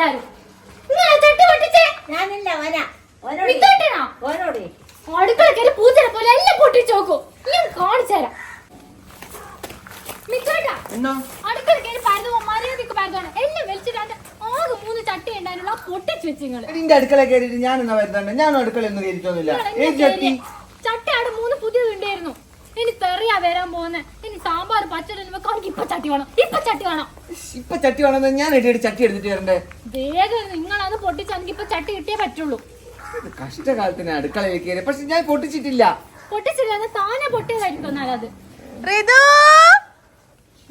എല്ലാരും. ഞാനില്ല ഓന ഓനോട് അടുക്കള കയറി പൂച്ചനെ പോലെ എല്ലാം പൊട്ടിച്ച് നോക്കൂ. ഞാൻ കാണിച്ചു തരാം. മിച്ചോട്ടാ അടുക്കള കയറി പരന്നു മര്യാദയ്ക്ക് പരതാണ് എല്ലാം വലിച്ചിട്ടാണ്ട് ആകെ മൂന്ന് ചട്ടി ഉണ്ടായിരുന്നുള്ള പൊട്ടിച്ച് വെച്ച് നിങ്ങൾ. എന്റെ അടുക്കള കയറിയിട്ട് ഞാൻ എന്നാ വരുന്നുണ്ട് ഞാൻ കയറിയിട്ടൊന്നുമില്ല. ചട്ടി അവിടെ മൂന്ന് പുതിയത് ഉണ്ടായിരുന്നു. ഇനി തെറിയാ വരാൻ പോകുന്നത് ഇനി സാമ്പാർ പച്ചടി ചട്ടി വേണം. ഇപ്പൊ ചട്ടി വേണം. ഇപ്പൊ ചട്ടി വേണമെന്ന് ഞാൻ ഇടയിട്ട് ചട്ടി എടുത്തിട്ട് വരണ്ടേ? വേഗം നിങ്ങളത് പൊട്ടിച്ചെങ്കിൽ ഇപ്പൊ ചട്ടി കിട്ടിയേ പറ്റുള്ളൂ. കഷ്ടകാലത്തിന് അടുക്കളയിൽ കയറി പക്ഷെ ഞാൻ പൊട്ടിച്ചിട്ടില്ല. പൊട്ടിച്ചില്ലാതെ താനെ പൊട്ടിയതായിരിക്കും എന്നാലത്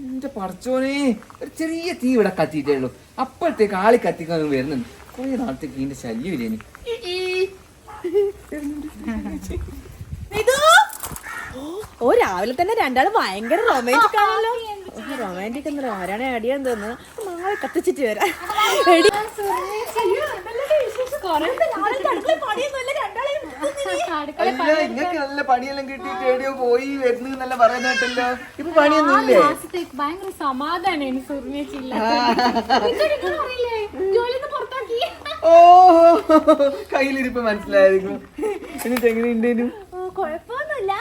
എന്റെ പറച്ചോനെ ഒരു ചെറിയ തീ ഇവിടെ കത്തിയിട്ടേ ഉള്ളൂ. അപ്പോഴത്തേക്ക് ആളി കത്തിക്കാൻ വരുന്നുണ്ട്. കുറെ നാളത്തേക്ക് ഇതിന്റെ ശല്യം ഇല്ല ഓ രാവിലെ തന്നെ രണ്ടാളും ഭയങ്കര റൊമാന്റിക് ആണല്ലോ. റൊമാന്റിക് എന്ന് ആരാണ് അടിയാൻ തോന്നുന്നു നാളെ കത്തിച്ചിട്ട് വരാം. നല്ല പണിയെല്ലാം കിട്ടിയിട്ട് എവിടെയോ പോയി വരുന്നു എന്നല്ല പറയുന്ന കേട്ടല്ലോ ഇപ്പൊ പണിയൊന്നും നാല് ഇല്ലേ? മാസത്തേക്ക് ഭയങ്കര സമാധാനം ഓ കയ്യിലിരിപ്പ് മനസ്സിലായിരുന്നു എന്നിട്ട് എങ്ങനെയുണ്ടേനും കുഴപ്പമൊന്നുമില്ല.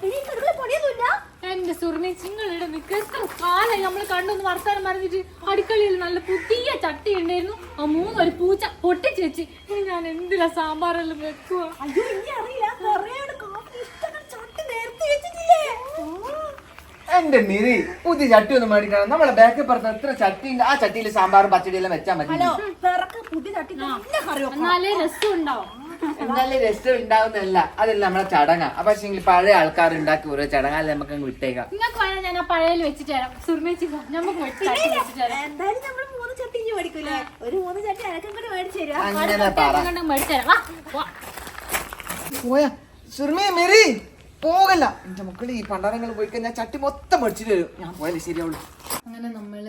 പിന്നെ എന്റെ സുറിനെ നിങ്ങളുടെ നിക്ക്. എത്ര കാലം നമ്മൾ കണ്ടൊന്ന് വർത്താനം പറഞ്ഞിട്ട് അടുക്കളയിൽ നല്ല പുതിയ ചട്ടി ഉണ്ടായിരുന്നു. ആ മൂന്ന് ഒരു പൂച്ച പൊട്ടിച്ച് വെച്ച്. ഇനി ഞാൻ എന്തിനാ സാമ്പാറെല്ലാം വെക്കുക അയ്യോ ഇനി അറിയില്ല. എന്റെ നിരി പുതിയ ചട്ടി ഒന്ന് മേടിക്കണം. നമ്മളെ ബാക്കിൽ പറഞ്ഞ എത്ര ചട്ടി ഉണ്ട്? ആ ചട്ടിയിൽ സാമ്പാറും പച്ചടിയെല്ലാം വെച്ചാൽ മതി. ഹലോ പിറക്ക പുതിയ ചട്ടി നല്ല എന്നാലേ രസം ഉണ്ടാവും. എന്നാലും രസം ഉണ്ടാവുന്നല്ല അതല്ല നമ്മളെ ചടങ്ങാ. പക്ഷെ പഴയ ആൾക്കാർ ഉണ്ടാക്കി ഓരോ ചടങ്ങാല്ലേ നമുക്ക് അങ്ങ് വിട്ടേക്കാം. നിങ്ങൾക്ക് വേണം ഞാൻ ആ പഴയയിൽ വെച്ചിട്ട് തരാം. സുറിനേച്ചി നമുക്ക് വെച്ച് തരാം. എന്തായാലും നമ്മൾ മൂന്ന് ചട്ടി ഇനി മേടിക്കൂലേ? ഒരു മൂന്ന് ചട്ടി അനക്കം കൂടി മേടിച്ചു തരുക അങ്ങനെ പറ. മേടിച്ചു തരാം. വാ, വാ. പോയാ. സുർമേ മേരി പോകല്ല. എന്റെ മക്കൾ ഈ പണ്ടാരങ്ങൾ പോയി കഴിഞ്ഞാൽ ചട്ടി മൊത്തം മേടിച്ചിട്ട് വരും. ഞാൻ പോയാലേ ശരിയാവുള്ളൂ. അങ്ങനെ നമ്മൾ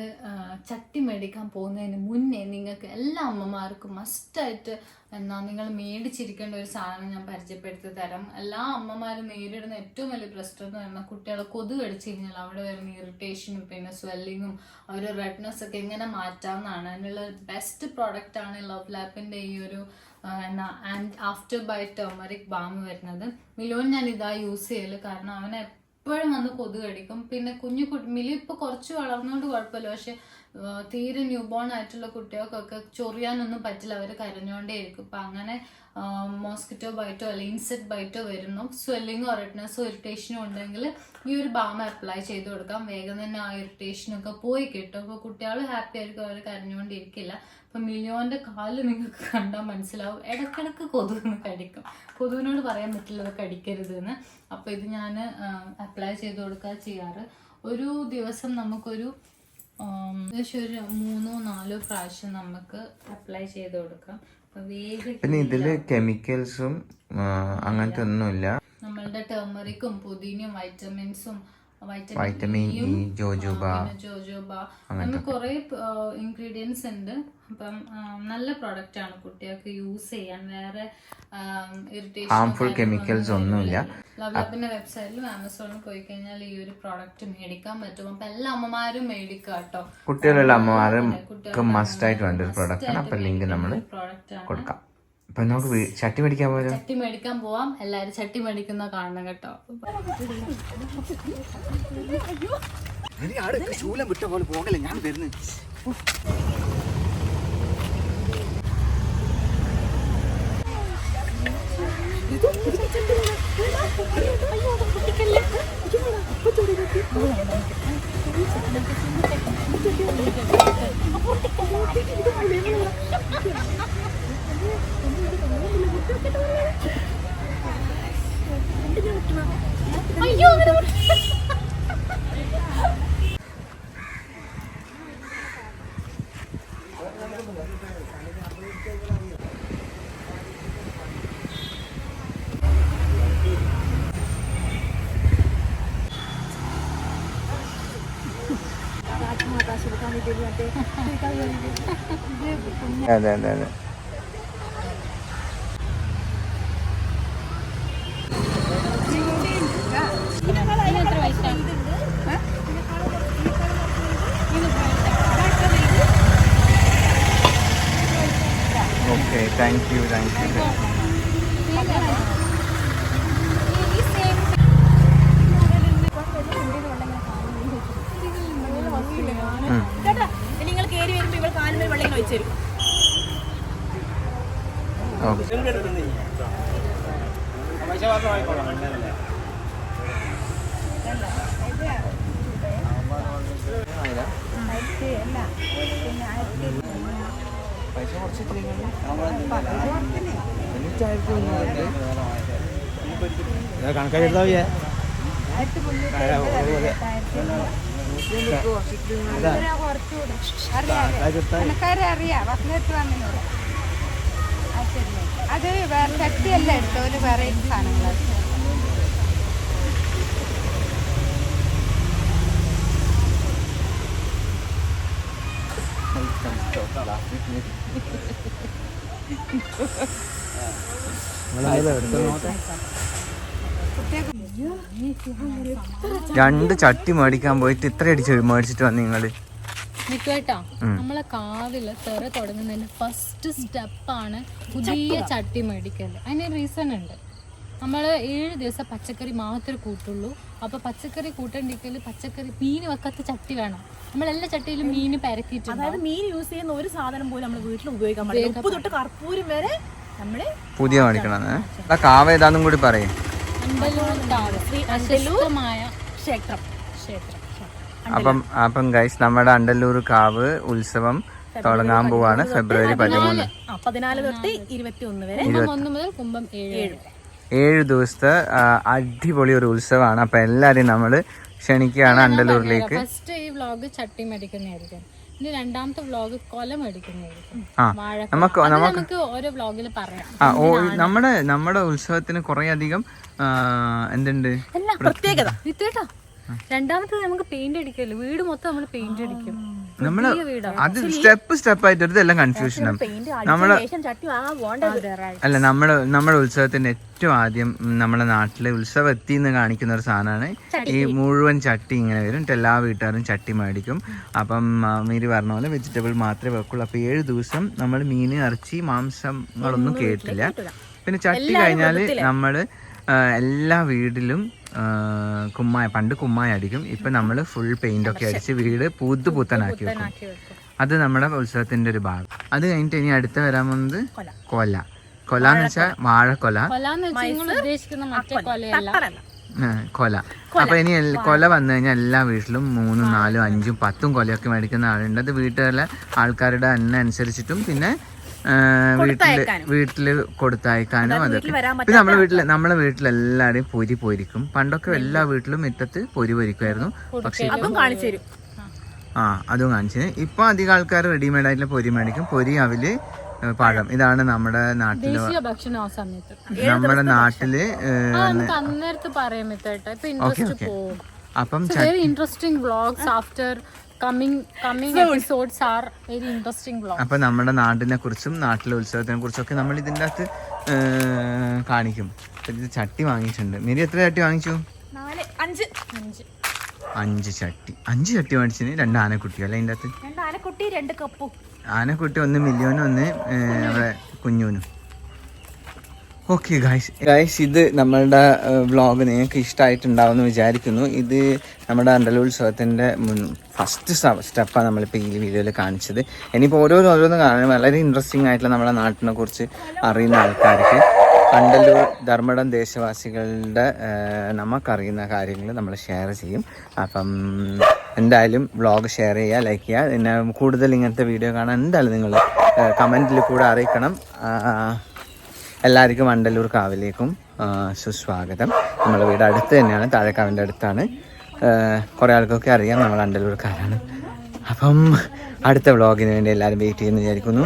ചട്ടി മേടിക്കാൻ പോകുന്നതിന് മുന്നേ നിങ്ങൾക്ക് എല്ലാ അമ്മമാർക്കും മസ്റ്റായിട്ട് എന്നാ നിങ്ങൾ മേടിച്ചിരിക്കേണ്ട ഒരു സാധനം ഞാൻ പരിചയപ്പെടുത്തി തരാം. എല്ലാ അമ്മമാരും നേരിടുന്ന ഏറ്റവും വലിയ പ്രശ്നം എന്ന് പറഞ്ഞാൽ കുട്ടികളെ കൊതു കടിച്ചു കഴിഞ്ഞാൽ അവിടെ വരുന്ന ഇറിറ്റേഷനും പിന്നെ സ്വെല്ലിങ്ങും ഒരു റെഡ്നെസ് ഒക്കെ എങ്ങനെ മാറ്റാവുന്നതാണ് അതിനുള്ള ബെസ്റ്റ് പ്രോഡക്റ്റ് ആണ് ലവ് ലാപ്പിന്റെ ഈ ഒരു and after by turmeric balm വരുന്നത്. മിലോൻ ഞാൻ ഇതാ യൂസ് ചെയ്യൽ. കാരണം അവനെ എപ്പോഴും വന്ന് കൊതു കടിക്കും പിന്നെ കുഞ്ഞു കുട്ടി മിലി ഇപ്പൊ കുറച്ച് വളർന്നുകൊണ്ട് കുഴപ്പമില്ല. പക്ഷെ തീരെ ന്യൂ ബോൺ ആയിട്ടുള്ള കുട്ടികൾക്കൊക്കെ ചൊറിയാനൊന്നും പറ്റില്ല. അവർ കരഞ്ഞോണ്ടേ ഇരിക്കും അപ്പൊ അങ്ങനെ മോസ്കിറ്റോ ബൈറ്റോ അല്ലെങ്കിൽ ഇൻസെക്ട് ബൈറ്റോ വരുന്നു. സ്വെല്ലിങ്ങോ റെഡ്നെസ്സോ ഇറിറ്റേഷനോ ഉണ്ടെങ്കിൽ ഈ ഒരു ബാം അപ്ലൈ ചെയ്ത് കൊടുക്കാം. വേഗം തന്നെ ആ ഇറിറ്റേഷനൊക്കെ പോയി കിട്ടും. അപ്പോൾ കുട്ടികൾ ഹാപ്പി ആയിരിക്കും. അവർ കരഞ്ഞുകൊണ്ടിരിക്കില്ല അപ്പൊ മിലിയോന്റെ കാൽ നിങ്ങൾക്ക് കണ്ടാൽ മനസ്സിലാവും. ഇടക്കിടക്ക് കൊതുകിന് കടിക്കും. കൊതുവിനോട് പറയാൻ പറ്റില്ല അത് കടിക്കരുത് എന്ന് അപ്പൊ ഇത് ഞാൻ അപ്ലൈ ചെയ്ത് കൊടുക്കുക ചെയ്യാറ്. ഒരു ദിവസം നമുക്കൊരു ഏകദേശം ഒരു മൂന്നോ നാലോ പ്രാവശ്യം നമുക്ക് അപ്ലൈ ചെയ്ത് കൊടുക്കാം. പിന്നെ ഇതിൽ കെമിക്കൽസും അങ്ങനത്തെ ഒന്നുമില്ല. നമ്മളുടെ ടേമറിക്കും പുതിനയും വൈറ്റമിൻസും വൈറ്റമിൻ ഇ ജോജോബ ജോജോബ. അങ്ങനെ കുറെ ഇൻഗ്രീഡിയൻസ് ഉണ്ട്. അപ്പം നല്ല പ്രോഡക്റ്റ് ആണ് കുട്ടികൾക്ക് യൂസ് ചെയ്യാൻ. വേറെ ഹാംഫുൾ കെമിക്കൽസ് ഒന്നുമില്ല. ലവ്ലാബിന്റെ വെബ്സൈറ്റിലും ആമസോണിൽ പോയി കഴിഞ്ഞാൽ ഈ ഒരു പ്രോഡക്റ്റ് മേടിക്കാൻ പറ്റും. അപ്പൊ എല്ലാ അമ്മമാരും മേടിക്കുക കേട്ടോ. കുട്ടികളുള്ള അമ്മമാരും മസ്റ്റ് ആയിട്ട് വേണ്ട ഒരു പ്രോഡക്റ്റ് ആണ്. അപ്പൊ ലിങ്ക് നമ്മൾ കൊടുക്കാം. അപ്പൊ നമുക്ക് ചട്ടി മേടിക്കാൻ പോയാലോ ചട്ടി മേടിക്കാൻ പോവാം എല്ലാരും ചട്ടി മേടിക്കുന്ന കാണണം കേട്ടോ ശൂലം വിട്ട പോലെ പോകല്ലേ ഞാൻ വരുന്നു അയ്യോ പറ- അതെ അതെ അതെ. താങ്ക് യു താങ്ക് യു നിങ്ങൾ കയറി വരുമ്പോ ഇവൾ കാലുമേൽ വെള്ളം ഒഴിച്ചു തരും. ഓക്കെ പൈസ കണക്കായി അറിയാം. വസ്ലത്ത് അത് വേറെ ശക്തിയല്ല എടുത്തോ ഒരു വേറെ സാധനങ്ങൾ രണ്ട് ചട്ടി മേടിക്കാൻ പോയിട്ട് ഇത്ര അടിച്ച് മേടിച്ചിട്ട് വന്നു നിങ്ങൾ. നിക്കേട്ടാ നമ്മളെ കാവിൽ തെറ തുടങ്ങുന്നതിന്റെ ഫസ്റ്റ് സ്റ്റെപ്പാണ് പുതിയ ചട്ടി മേടിക്കൽ. അതിന് റീസൺ ഉണ്ട്. നമ്മൾ ഏഴ് ദിവസം പച്ചക്കറി മാത്രമേ കൂട്ടുള്ളൂ. അപ്പൊ പച്ചക്കറി കൂട്ടണ്ടിക്കൽ പച്ചക്കറി മീൻ വെക്കാത്ത ചട്ടി വേണം. നമ്മൾ എല്ലാ ചട്ടിയിലും മീൻ പരക്കിയിട്ടുണ്ട് അതായത് മീൻ യൂസ് ചെയ്യുന്ന ഒരു സാധനം പോലും നമ്മൾ വീട്ടിൽ ഉപയോഗിക്കാൻ പറ്റും ഉപ്പ് തൊട്ട് കർപ്പൂരം വരെ നമ്മൾ പുതിയ മേടിക്കണം കാവ കാവ് ഏതാന്നും കൂടി പറയും. ക്ഷേത്രം. ക്ഷേത്രം. അപ്പം അപ്പം ഗൈസ് നമ്മുടെ അണ്ടല്ലൂർ കാവ് ഉത്സവം തുടങ്ങാൻ പോവാണ്. ഫെബ്രുവരി പതിമൂന്ന്. പതിനാല് തൊട്ട് ഇരുപത്തി ഒന്ന് വരെ ഒന്ന് മുതൽ കുമ്പം ഏഴ് വരെ. ഏഴ് ദിവസത്തെ അടിപൊളി ഒരു ഉത്സവമാണ്. അപ്പൊ എല്ലാരെയും നമ്മൾ ക്ഷണിക്കുകയാണ് അണ്ടലൂരിലേക്ക്. ഫസ്റ്റ് ഈ വ്ളോഗ് ചട്ടി മേടിക്കുന്നതായിരിക്കും. രണ്ടാമത്തെ വ്ളോഗ് കൊല നമുക്ക് ഓരോ വ്ളോഗിൽ പറയാം. ഓ നമ്മുടെ നമ്മുടെ ഉത്സവത്തിന് കുറെ അധികം എന്തുണ്ട്? പ്രത്യേകത. രണ്ടാമത്തെ നമുക്ക് പെയിന്റ് അടിക്കല്ലോ വീട് മൊത്തം നമ്മൾ പെയിന്റ് അടിക്കും. നമ്മൾ അത് സ്റ്റെപ്പ് സ്റ്റെപ്പ് ആയിട്ട് ഇതെല്ലാം കൺഫ്യൂഷൻ പെയിന്റ് നമ്മൾ അല്ല നമ്മൾ നമ്മുടെ ഉത്സവത്തിന്റെ ഏറ്റവും ആദ്യം നമ്മുടെ നാട്ടിലെ ഉത്സവം എത്തി എന്ന് കാണിക്കുന്ന ഒരു സാധനമാണ് ഈ മുഴുവൻ ചട്ടി ഇങ്ങനെ വരും. എല്ലാ വീട്ടുകാരും ചട്ടി മേടിക്കും. അപ്പം മീരി പറഞ്ഞ പോലെ വെജിറ്റബിൾ മാത്രമേ വെക്കുള്ളൂ. അപ്പൊ ഏഴ് ദിവസം നമ്മൾ മീൻ ഇറച്ചി മാംസങ്ങളൊന്നും കേട്ടില്ല. പിന്നെ ചട്ടി കഴിഞ്ഞാൽ നമ്മൾ ആ, എല്ലാ വീടിലും കുമ്മായ പണ്ട് കുമ്മായ അടിക്കും ഇപ്പൊ നമ്മൾ ഫുൾ പെയിന്റ് ഒക്കെ അടിച്ച് വീട് പുതു പുത്തനാക്കി വെക്കും. അത് നമ്മുടെ ഉത്സവത്തിന്റെ ഒരു ഭാഗം. അത് കഴിഞ്ഞിട്ട് ഇനി അടുത്ത് വരാൻ പോകുന്നത് കൊല. കൊല. എന്ന് വെച്ചാൽ വാഴക്കൊല. കൊല. അപ്പൊ ഇനി കൊല. വന്നു കഴിഞ്ഞാൽ എല്ലാ വീട്ടിലും മൂന്നും നാലും അഞ്ചും പത്തും കൊലയൊക്കെ മേടിക്കുന്ന ആളുണ്ട്. അത് വീട്ടുകാരിലെ ആൾക്കാരുടെ എണ്ണ അനുസരിച്ചിട്ടും പിന്നെ വീട്ടിൽ വീട്ടിൽ കൊടുത്തയക്കാനും അതൊക്കെ. പിന്നെ നമ്മുടെ വീട്ടിൽ നമ്മളെ വീട്ടിലെല്ലാവരുടെയും പൊരി പൊരിക്കും പണ്ടൊക്കെ എല്ലാ വീട്ടിലും മുറ്റത്ത് പൊരി പൊരിക്കുമായിരുന്നു പക്ഷെ ആ അതും കാണിച്ചു ഇപ്പൊ അധികം ആൾക്കാർ റെഡിമെയ്ഡ് ആയിട്ടുള്ള പൊരി മേടിക്കും. പൊരി അവിൽ പഴം. ഇതാണ് നമ്മുടെ നാട്ടിൽ നമ്മുടെ നാട്ടിൽ അന്നേരത്ത് പറയാൻ very interesting blogs after coming coming episodes are very interesting vlog അപ്പൊ നമ്മുടെ നാടിനെ കുറിച്ചും നാട്ടിലെ ഉത്സവത്തിനെ കുറിച്ചൊക്കെ നമ്മൾ ഇതിന്റെ അകത്ത് കാണിക്കും. ഇത് ചട്ടി വാങ്ങിച്ചിട്ടുണ്ട് മേരി എത്ര ചട്ടി വാങ്ങിച്ചു? നാല് അഞ്ച്. അഞ്ച്. അഞ്ച് ചട്ടി. അഞ്ച് ചട്ടി മേടിച്ചിന്. രണ്ട് ആനക്കുട്ടി അല്ലേ അതിന്റെ അകത്ത്? രണ്ട് ആനക്കുട്ടി രണ്ട് കപ്പും. ആനക്കുട്ടി ഒന്ന് മില്യോനും ഒന്ന് നമ്മുടെ കുഞ്ഞൂനും ഓക്കെ ഗായ്സ് ഗായ്സ് ഇത് നമ്മളുടെ വ്ളോഗ് നിങ്ങൾക്ക് ഇഷ്ടമായിട്ടുണ്ടാവും എന്ന് വിചാരിക്കുന്നു. ഇത് നമ്മുടെ അണ്ടലുത്സവത്തിന്റെ മുൻ ഫസ്റ്റ് സ്റ്റെപ്പാണ് നമ്മളിപ്പോൾ ഈ വീഡിയോയിൽ കാണിച്ചത്. ഇനിയിപ്പോൾ ഓരോരോ ഓരോന്ന് കാണാൻ വളരെ ഇൻട്രസ്റ്റിംഗ് ആയിട്ടുള്ള നമ്മുടെ നാട്ടിനെ കുറിച്ച് അറിയുന്ന ആൾക്കാർക്ക് അണ്ടലൂർ ധർമ്മടം ദേശവാസികളുടെ നമുക്കറിയുന്ന കാര്യങ്ങൾ നമ്മൾ ഷെയർ ചെയ്യും. അപ്പം എന്തായാലും വ്ളോഗ് ഷെയർ ചെയ്യുക ലൈക്ക് ചെയ്യുക. പിന്നെ കൂടുതൽ ഇങ്ങനത്തെ വീഡിയോ കാണാൻ എന്തായാലും നിങ്ങൾ കമന്റിൽ കൂടെ അറിയിക്കണം. എല്ലാവർക്കും വണ്ടല്ലൂർ കാവിലേക്കും സുസ്വാഗതം. നമ്മുടെ വീട് അടുത്ത് തന്നെയാണ് താഴെക്കാവിന്റെ അടുത്താണ്. കുറേ ആൾക്കൊക്കെ അറിയാം നമ്മൾ അണ്ടല്ലൂർക്കാരാണ് അപ്പം അടുത്ത വ്ളോഗിന് വേണ്ടി എല്ലാവരും വെയിറ്റ് ചെയ്യുന്നു വിചാരിക്കുന്നു.